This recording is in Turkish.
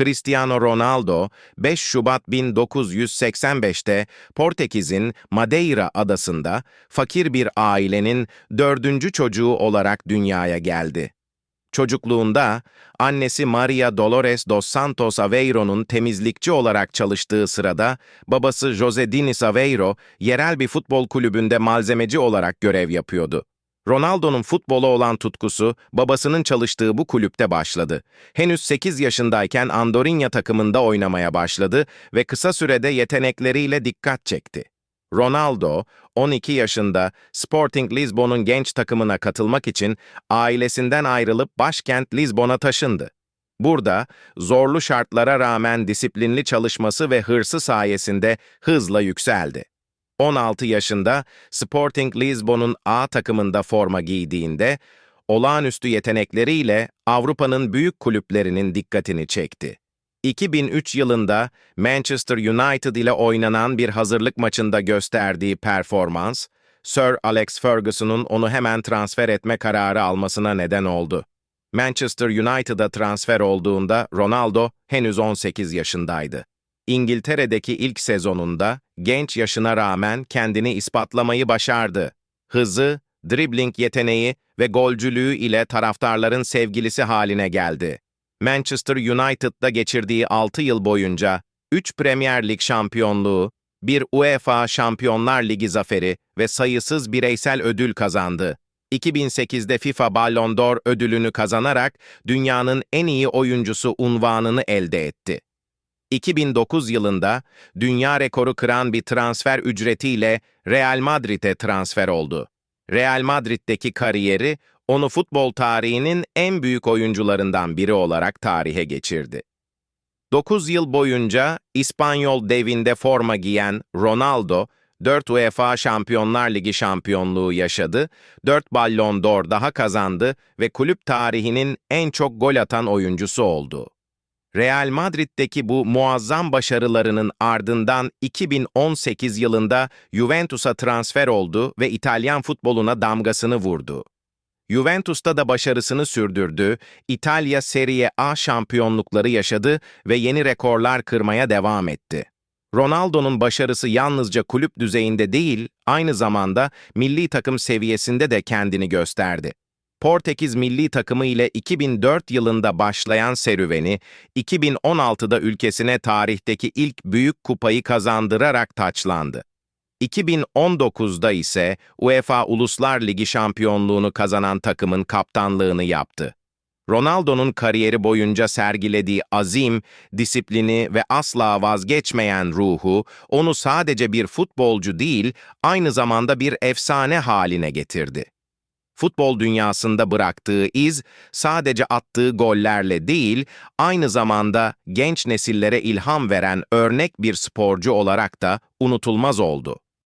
Cristiano Ronaldo 5 Şubat 1985'te Portekiz'in Madeira adasında fakir bir ailenin dördüncü çocuğu olarak dünyaya geldi. Çocukluğunda annesi Maria Dolores dos Santos Aveiro'nun temizlikçi olarak çalıştığı sırada babası José Diniz Aveiro yerel bir futbol kulübünde malzemeci olarak görev yapıyordu. Ronaldo'nun futbola olan tutkusu babasının çalıştığı bu kulüpte başladı. Henüz 8 yaşındayken Andorinha takımında oynamaya başladı ve kısa sürede yetenekleriyle dikkat çekti. Ronaldo, 12 yaşında Sporting Lisbon'un genç takımına katılmak için ailesinden ayrılıp başkent Lisbon'a taşındı. Burada zorlu şartlara rağmen disiplinli çalışması ve hırsı sayesinde hızla yükseldi. 16 yaşında Sporting Lisbon'un A takımında forma giydiğinde olağanüstü yetenekleriyle Avrupa'nın büyük kulüplerinin dikkatini çekti. 2003 yılında Manchester United ile oynanan bir hazırlık maçında gösterdiği performans, Sir Alex Ferguson'un onu hemen transfer etme kararı almasına neden oldu. Manchester United'a transfer olduğunda Ronaldo henüz 18 yaşındaydı. İngiltere'deki ilk sezonunda genç yaşına rağmen kendini ispatlamayı başardı. Hızı, dribbling yeteneği ve golcülüğü ile taraftarların sevgilisi haline geldi. Manchester United'da geçirdiği 6 yıl boyunca 3 Premier Lig şampiyonluğu, bir UEFA Şampiyonlar Ligi zaferi ve sayısız bireysel ödül kazandı. 2008'de FIFA Ballon d'Or ödülünü kazanarak dünyanın en iyi oyuncusu unvanını elde etti. 2009 yılında dünya rekoru kıran bir transfer ücretiyle Real Madrid'e transfer oldu. Real Madrid'deki kariyeri onu futbol tarihinin en büyük oyuncularından biri olarak tarihe geçirdi. 9 yıl boyunca İspanyol devinde forma giyen Ronaldo, 4 UEFA Şampiyonlar Ligi şampiyonluğu yaşadı, 4 Ballon d'Or daha kazandı ve kulüp tarihinin en çok gol atan oyuncusu oldu. Real Madrid'deki bu muazzam başarılarının ardından 2018 yılında Juventus'a transfer oldu ve İtalyan futboluna damgasını vurdu. Juventus'ta da başarısını sürdürdü, İtalya Serie A şampiyonlukları yaşadı ve yeni rekorlar kırmaya devam etti. Ronaldo'nun başarısı yalnızca kulüp düzeyinde değil, aynı zamanda milli takım seviyesinde de kendini gösterdi. Portekiz milli takımı ile 2004 yılında başlayan serüveni, 2016'da ülkesine tarihteki ilk büyük kupayı kazandırarak taçlandı. 2019'da ise UEFA Uluslar Ligi şampiyonluğunu kazanan takımın kaptanlığını yaptı. Ronaldo'nun kariyeri boyunca sergilediği azim, disiplini ve asla vazgeçmeyen ruhu, onu sadece bir futbolcu değil, aynı zamanda bir efsane haline getirdi. Futbol dünyasında bıraktığı iz, sadece attığı gollerle değil, aynı zamanda genç nesillere ilham veren örnek bir sporcu olarak da unutulmaz oldu.